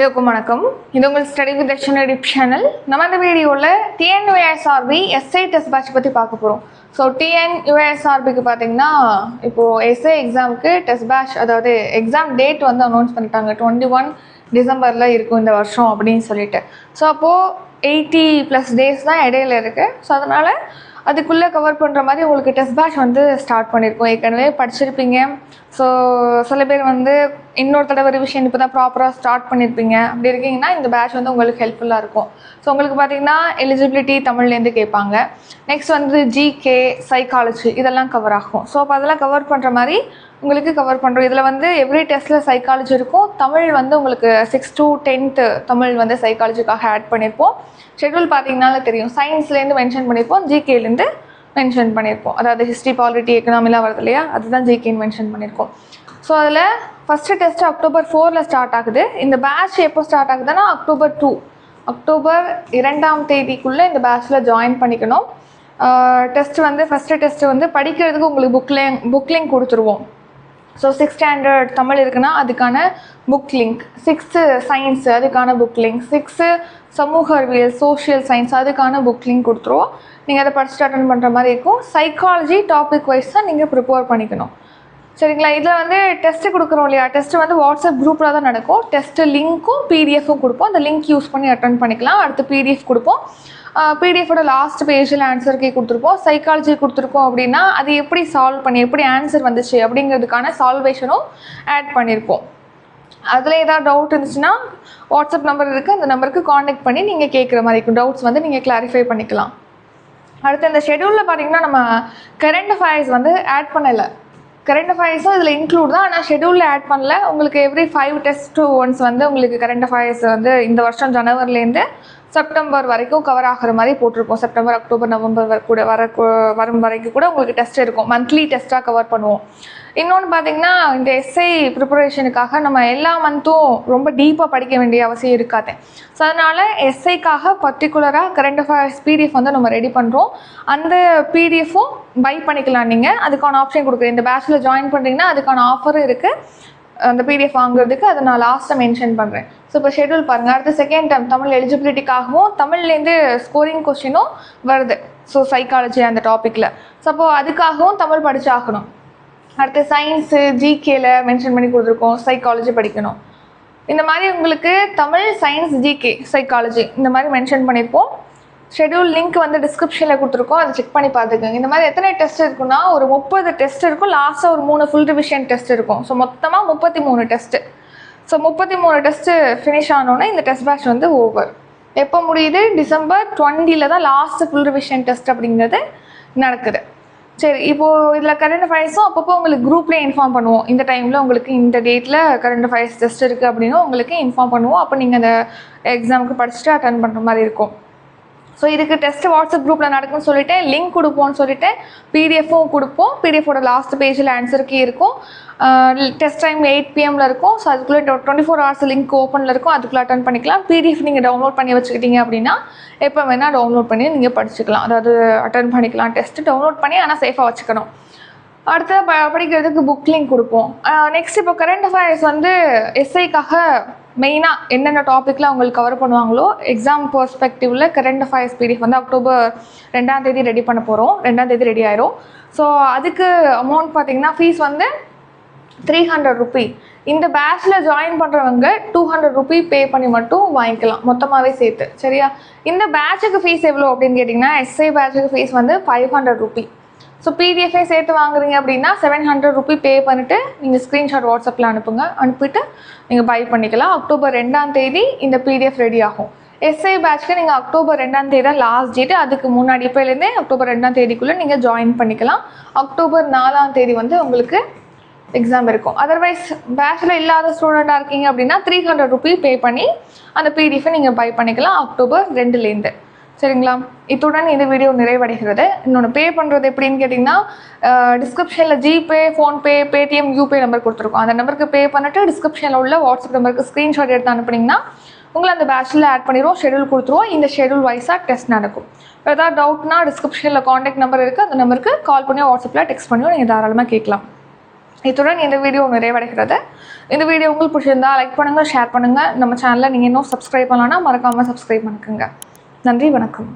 எல்லோருக்கும் வணக்கம். இது உங்கள் ஸ்டடி வித் யூடியூப் சேனல் நம்ம இந்த வீடியோவில் டிஎன்யூஎஸ்ஆர்பி எஸ்ஐ டெஸ்ட் பேட்ச் பற்றி பார்க்க போகிறோம் ஸோ டிஎன்யூஎஸ்ஆர்பிக்கு பார்த்தீங்கன்னா இப்போது எஸ்ஐ எக்ஸாமுக்கு டெஸ்ட் பேட்ச் அதாவது எக்ஸாம் டேட் வந்து அனௌன்ஸ் பண்ணிட்டாங்க. டுவெண்ட்டி ஒன் டிசம்பரில் இருக்கும் இந்த வருஷம் அப்படின்னு சொல்லிட்டு. ஸோ அப்போது எயிட்டி ப்ளஸ் டேஸ் தான் இடையில இருக்குது ஸோ அதனால் அதுக்குள்ளே கவர் பண்ணுற மாதிரி உங்களுக்கு டெஸ்ட் பேட்ச் வந்து ஸ்டார்ட் பண்ணியிருக்கோம் ஏற்கனவே படிச்சிருப்பீங்க. ஸோ சில பேர் வந்து இன்னொரு தடவை ரிவிஷன் இப்போ தான் ப்ராப்பராக ஸ்டார்ட் பண்ணியிருப்பீங்க அப்படி இருக்கீங்கன்னா இந்த பேட்ச் வந்து உங்களுக்கு ஹெல்ப்ஃபுல்லாக இருக்கும். ஸோ உங்களுக்கு பார்த்தீங்கன்னா எலிஜிபிலிட்டி தமிழ்லேருந்து கேட்பாங்க. நெக்ஸ்ட் வந்து ஜிகே சைக்காலஜி இதெல்லாம் கவர் ஆகும். ஸோ அப்போ அதெல்லாம் கவர் பண்ணுற மாதிரி உங்களுக்கு கவர் பண்ணுறோம் இதில் வந்து எவ்ரி டெஸ்ட்டில் சைக்காலஜி இருக்கும். தமிழ் வந்து உங்களுக்கு சிக்ஸ் டு டென்த்து தமிழ் வந்து சைக்காலஜிக்காக ஆட் பண்ணியிருப்போம் ஷெட்யூல் பார்த்தீங்கனால தெரியும். சயின்ஸ்லேருந்து மென்ஷன் பண்ணியிருப்போம் ஜிகேலேருந்து மென்ஷன் பண்ணியிருக்கோம். அதாவது ஹிஸ்ட்ரி பாலிட்டி எக்கனாமிலாம் வருது இல்லையா? அதுதான் ஜிகேன்னு மென்ஷன் பண்ணியிருக்கோம். ஸோ அதில் ஃபஸ்ட்டு டெஸ்ட் அக்டோபர் ஃபோரில் ஸ்டார்ட் ஆகுது. இந்த பேட்ச் எப்போ ஸ்டார்ட் ஆகுதுன்னா அக்டோபர் டூ அக்டோபர் இரண்டாம் தேதிக்குள்ளே இந்த பேட்ச்சில் ஜாயின் பண்ணிக்கணும். டெஸ்ட் வந்து ஃபஸ்ட்டு டெஸ்ட்டு வந்து படிக்கிறதுக்கு உங்களுக்கு புக் புக்லிங் கொடுத்துருவோம். ஸோ சிக்ஸ் ஸ்டாண்டர்ட் தமிழ் இருக்குன்னா அதுக்கான புக் லிங்க் சிக்ஸ்த்து சயின்ஸ் அதுக்கான புக் லிங்க் சிக்ஸ்த்து சமூக அறிவியல் சோஷியல் சயின்ஸ் அதுக்கான புக் லிங்க் கொடுத்துருவோம். நீங்கள் அதை படிச்சுட்டு அட்டன் பண்ணுற மாதிரி இருக்கும். சைக்காலஜி டாபிக் வைஸ் தான் நீங்கள் ப்ரிப்பேர் பண்ணிக்கணும். சரிங்களா? இதில் வந்து டெஸ்ட்டு கொடுக்குறோம் இல்லையா? டெஸ்ட்டு வந்து வாட்ஸ்அப் குரூப்பில் தான் நடக்கும். டெஸ்ட்டு லிங்க்கும் பிடிஎஃப்பும் கொடுப்போம். அந்த லிங்க் யூஸ் பண்ணி அட்டன் பண்ணிக்கலாம். அடுத்து பிடிஎஃப் கொடுப்போம். பிடிஎஃபோட லாஸ்ட் பேஜில் ஆன்சர் கீ கொடுத்துருப்போம். சைக்காலஜி கொடுத்துருக்கோம் அப்படின்னா அது எப்படி சால்வ் பண்ணி எப்படி ஆன்சர் வந்துச்சு அப்படிங்கிறதுக்கான சால்வேஷனும் ஆட் பண்ணியிருப்போம் அதில் ஏதாவது டவுட் இருந்துச்சுன்னா வாட்ஸ்அப் நம்பர் இருக்குது அந்த நம்பருக்கு காண்டாக்ட் பண்ணி நீங்கள் கேட்குற மாதிரி இருக்கும். டவுட்ஸ் வந்து நீங்கள் கிளாரிஃபை பண்ணிக்கலாம். அடுத்து இந்த ஷெடியூலில் பார்த்தீங்கன்னா நம்ம கரண்ட் அஃபேர்ஸ் வந்து ஆட் பண்ணலை. கரண்ட் அஃபேர்ஸும் இதில் இன்க்ளூட் தான். ஆனால் ஷெடியூலில் ஆட் பண்ணல. உங்களுக்கு every five test to once வந்து உங்களுக்கு கரண்ட் அஃபேர்ஸ் வந்து இந்த வருஷம் ஜனவரிலேருந்து செப்டம்பர் வரைக்கும் கவர் ஆகிற மாதிரி போட்டிருக்கோம் செப்டம்பர் அக்டோபர் நவம்பர் கூட வர வரும் வரைக்கும் கூட உங்களுக்கு டெஸ்ட் இருக்கும். மந்த்லி டெஸ்ட்டாக கவர் பண்ணுவோம். இன்னொன்று பார்த்தீங்கன்னா இந்த எஸ்ஐ ப்ரிப்பரேஷனுக்காக நம்ம எல்லா மந்த்தும் ரொம்ப டீப்பாக படிக்க வேண்டிய அவசியம் இருக்காது. ஸோ அதனால் எஸ்ஐக்காக பர்டிகுலராக கரண்ட் அஃபேர்ஸ் பிடிஎஃப் வந்து நம்ம ரெடி பண்ணுறோம் அந்த பிடிஎஃப்பும் பை பண்ணிக்கலாம் நீங்கள் அதுக்கான ஆப்ஷன் கொடுக்குறேன். இந்த பேச்சில் ஜாயின் பண்ணுறீங்கன்னா அதுக்கான ஆஃபரும் இருக்குது அந்த பிடிஎஃப் வாங்குறதுக்கு அதை நான் லாஸ்ட்டாக மென்ஷன் பண்ணுறேன் ஸோ இப்போ ஷெடியூல் பாருங்கள் அடுத்த செகண்ட் டைம் தமிழ் எலிஜிபிலிட்டிக்காகவும் தமிழ்லேருந்து ஸ்கோரிங் கொஸ்டினும் வருது. ஸோ சைக்காலஜி அந்த டாப்பிக்கில் ஸோ அப்போது அதுக்காகவும் தமிழ் படித்தாகணும் அடுத்து சயின்ஸு ஜிகேல மென்ஷன் பண்ணி கொடுத்துருக்கோம். சைக்காலஜி படிக்கணும். இந்த மாதிரி உங்களுக்கு தமிழ் சயின்ஸ் ஜிகே சைக்காலஜி இந்த மாதிரி மென்ஷன் பண்ணியிருப்போம் ஷெடியூல் லிங்க் வந்து டிஸ்கிரிப்ஷனில் கொடுத்துருக்கோம். அதை செக் பண்ணி பார்த்துக்கோங்க. இந்த மாதிரி எத்தனை டெஸ்ட் இருக்குன்னா ஒரு முப்பது டெஸ்ட் இருக்கும். லாஸ்ட்டாக ஒரு மூணு ஃபுல் ரிவிஷன் டெஸ்ட் இருக்கும். ஸோ மொத்தமாக முப்பத்தி மூணு டெஸ்ட்டு ஸோ முப்பத்தி மூணு டெஸ்ட்டு ஃபினிஷ் ஆனோடனே இந்த டெஸ்ட் பேட்ச் வந்து ஓவர் எப்போ முடியுது? டிசம்பர் டுவெண்ட்டியில் தான் லாஸ்ட் ஃபுல் ரிவிஷன் டெஸ்ட் அப்படிங்கிறது நடக்குது. சரி இப்போது இதில் கரண்ட் அஃபேர்ஸும் அப்பப்போ உங்களுக்கு குரூப்லேயே இன்ஃபார்ம் பண்ணுவோம். இந்த டைமில் உங்களுக்கு இந்த டேட்டில் கரண்ட் அஃபேர்ஸ் டெஸ்ட் இருக்குது அப்படின்னு உங்களுக்கு இன்ஃபார்ம் பண்ணுவோம். அப்போ நீங்கள் அந்த எக்ஸாமுக்கு படிச்சுட்டு அட்டன் பண்ணுற மாதிரி இருக்கும். ஸோ இதுக்கு டெஸ்ட் வாட்ஸ்அப் குரூப்பில் நடக்கும்னு சொல்லிவிட்டு லிங்க் கொடுப்போம்னு சொல்லிட்டு பிடிஎஃப்பும் கொடுப்போம். பிடிஎஃபோட லாஸ்ட் பேஜில் ஆன்சர் கீ இருக்கும். டெஸ்ட் டைம் எயிட் பிஎம்ல இருக்கும். ஸோ அதுக்குள்ளே டுவெண்ட்டி ஃபோர் ஹவர்ஸ் லிங்க் ஓப்பனில் இருக்கும். அதுக்குள்ளே அட்டன் பண்ணிக்கலாம். பிடிஎஃப் நீங்கள் டவுன்லோட் பண்ணி வச்சுக்கிட்டீங்க அப்படின்னா எப்போ வேணால் டவுன்லோட் பண்ணி நீங்கள் படிச்சுக்கலாம். அதாவது அட்டன் பண்ணிக்கலாம். டெஸ்ட்டு டவுன்லோட் பண்ணி ஆனால் சேஃபாக வச்சுக்கணும். அடுத்து ப படிக்கிறதுக்கு புக் லிங்க் கொடுப்போம். நெக்ஸ்ட் இப்போ கரண்ட் அஃபேர்ஸ் வந்து எஸ்ஐக்காக மெயினாக என்னென்ன டாப்பிக்கில் அவங்களுக்கு கவர் பண்ணுவாங்களோ எக்ஸாம் பர்ஸ்பெக்டிவில் கரண்ட் அஃபேர்ஸ் பிடிஎஃப் வந்து அக்டோபர் ரெண்டாம் தேதி ரெடி பண்ண போகிறோம் ரெண்டாம் தேதி ரெடி ஆயிரும். ஸோ அதுக்கு அமௌண்ட் பார்த்தீங்கன்னா ஃபீஸ் வந்து த்ரீ ஹண்ட்ரட் ருபி இந்த பேட்ச்சில் ஜாயின் பண்ணுறவங்க டூ ஹண்ட்ரட் ருபி பே பண்ணி மட்டும் வாங்கிக்கலாம். மொத்தமாகவே சேர்த்து. சரியா? இந்த பேட்சுக்கு ஃபீஸ் எவ்வளோ அப்படின்னு கேட்டிங்கன்னா எஸ்ஐ பேட்சுக்கு ஃபீஸ் வந்து ஃபைவ் ஹண்ட்ரட் ருபி ஸோ பிடிஎஃபே சேர்த்து வாங்குறீங்க அப்படின்னா செவன் ஹண்ட்ரட் ருபி பே பண்ணிவிட்டு நீங்கள் ஸ்க்ரீன்ஷாட் வாட்ஸ்அப்பில் அனுப்புங்க. அனுப்பிட்டு நீங்கள் பை பண்ணிக்கலாம். அக்டோபர் ரெண்டாம் தேதி இந்த பிடிஎஃப் ரெடி ஆகும். எஸ்ஐ பேட்ச்க்கு நீங்கள் அக்டோபர் ரெண்டாம் தேதி தான் லாஸ்ட் டேட்டு அதுக்கு முன்னாடி இப்போலேருந்தே அக்டோபர் ரெண்டாம் தேதிக்குள்ளே நீங்கள் ஜாயின் பண்ணிக்கலாம். அக்டோபர் நாலாம் தேதி வந்து உங்களுக்கு எக்ஸாம் இருக்கும். அதர்வைஸ் பேட்சில் இல்லாத ஸ்டூடெண்ட்டாக இருக்கீங்க அப்படின்னா த்ரீ ஹண்ட்ரட் ருபி பே பண்ணி அந்த பிடிஎஃபை நீங்கள் பை பண்ணிக்கலாம். அக்டோபர் ரெண்டுலேருந்து சரிங்களா? இத்துடன் இந்த வீடியோ நிறைவடைகிறது. இன்னொன்று பே பண்ணுறது எப்படின்னு கேட்டிங்கன்னா டிஸ்கிரிப்ஷனில் ஜிபே ஃபோன்பே பேடிஎம் யூபே நம்பர் கொடுத்துருக்கோம். அந்த நம்பருக்கு பே பண்ணிட்டு டிஸ்கிரிப்ஷனில் உள்ள வாட்ஸ்அப் நம்பருக்கு ஸ்க்ரீன்ஷாட் எடுத்து அனுப்புனீங்கன்னா உங்களை அந்த பேட்சில் ஆட் பண்ணிடுவோம் ஷெடியூல் கொடுத்துருவோம். இந்த ஷெடியூல் வைஸாக டெஸ்ட் நடக்கும். ஏதாவது டவுட்னா டிஸ்கிரிப்ஷனில் காண்டாக்ட் நம்பர் இருக்குது அந்த நம்பருக்கு கால் பண்ணி வாட்ஸ்அப்பில் டெக்ஸ்ட் பண்ணியோ நீங்கள் தாராளமாக கேட்கலாம். இத்துடன் இந்த வீடியோ நிறைவடைகிறது. இந்த வீடியோ உங்களுக்கு பிடிச்சிருந்தா லைக் பண்ணுங்கள் ஷேர் பண்ணுங்கள் நம்ம சேனலில் நீங்கள் இன்னும் சப்ஸ்கிரைப் பண்ணலான்னா மறக்காமல் சப்ஸ்கிரைப் பண்ணிக்கோங்க. நன்றி வணக்கம்.